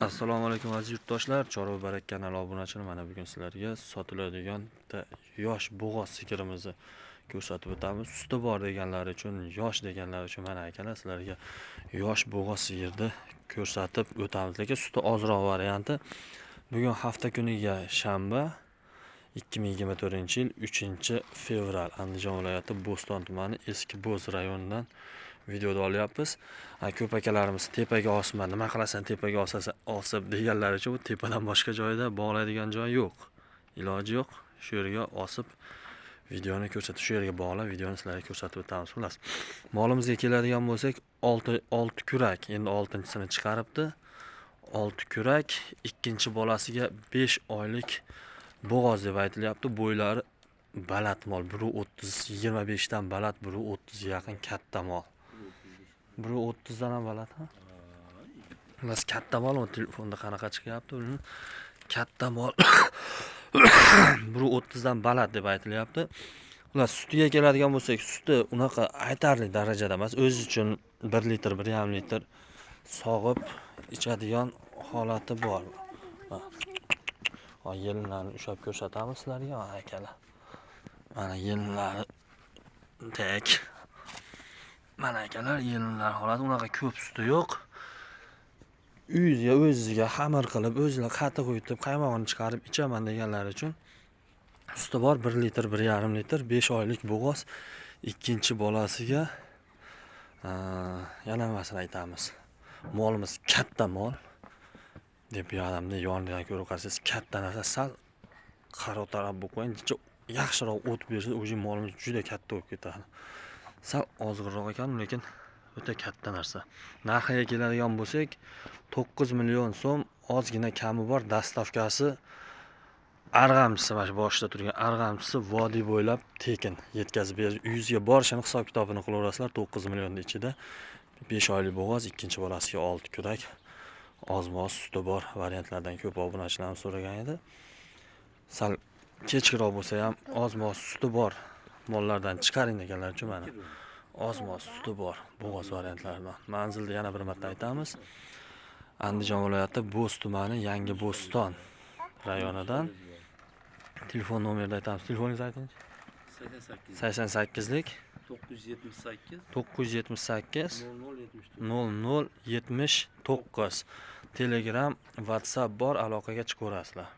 assalomu alaykum aziz yurtdoshlar. Chorva barak kanali obunachilari mana bugun sizlarga sotiladigan bitta yosh bo'g'oz sigirimizni ko'rsatib o'tamiz. Suti bor deganlar uchun yosh deganlar uchun mana akalar sizlarga yosh bo'g'oz sigirni ko'rsatib o'tamiz. Lekin suti ozroq varianti bugun hafta kuniga shanba 2024 yil 3 fevral. Andijon viloyati bo'ston tumani eski bo'z rayonidan videoda olyapmiz ko'p akalarimiz tepaga osma nima qilasan tepaga osasan osib deganlari uchun bu tepadan boshqa joyda bog'laydigan joy yo'q. İloji yo'q. Shu yerga osib videoni ko'rsatib shu yerga bog'lab videoni sizlarga ko'rsatib o'tamiz xullas. Molimizga keladigan bo'lsak olti olti kurak. Endi oltinchisini chiqaribdi. Olti kurak ikkinchi bolasiga besh oylik bo'g'oz deb aytilyapti. Bo'ylari baland mol biri o'ttiz yigirma beshdan baland biri o'ttizga yaqin katta mol biri o'ttizdan ham baland ha xullas katta mol u telefonda qanaqa chiqyapti uni katta mol. Biri o'ttizdan baland deb aytilyapti. Xullas sutiga keladigan bo'lsak suti unaqa aytarli darajada emas. O'zi uchun bir litr bir yarim litr sog'ib ichadigan holati bor. Yelinlarni ushlab ko'rsatamiz sizlarga. Mana akalar mana yelinlari tek mana akalar yelinlar holati unaqa ko'p suti yo'q. Uyiga o'ziga xamir qilib o'zilar qatiq uyutib qaymog'ini chiqarib ichaman deganlar uchun suti bor bir litr bir yarim litr besh oylik bo'g'oz. Ikkinchi bolasiga yana nimasini aytamiz. Molimiz katta mol deb yonimda yonidan ko'rib qarasangiz katta narsa. Sal qaroqroq bo'lib qo'ying yaxshiroq o't bersa уже molimiz juda katta bo'lib ketadi. Sal ozg'inroq ekan lekin o'ta katta narsa. Narxiga keladigan bo'lsak to'qqiz million so'm ozgina kami bor dastavkasi arg'amchisi mana shu boshida turgan arg'amchisi vodiy bo'ylab tekin yetkazib berish uyingizga borishini hisob kitobini qilaverasizlar to'qqiz millionni ichida besh oylik bo'g'oz ikkinchi bolasiga olti kurak oz moz suti bor variantlardan ko'p obunachilarimiz so'ragan edi. Sal kechkiroq bo'lsa ham oz moz suti bor mollardan chiqaring deganlar uchun mana oz moz suti bor bo'g'oz variantlaridan manzilni yana bir marta aytamiz andijon viloyati bo'z tumani yangi bo'ston rayonidan. Telefon nomerini aytamiz. Telefoningizni aytingchi. Sakson sakkiz sakson sakkizlik to'qqiz yuz yetmish sakkiz. To'qqiz yuz yetmish sakkiz nol nol yetmish to'qqiz. Telegram whatsapp bor aloqaga chiqaverasizlar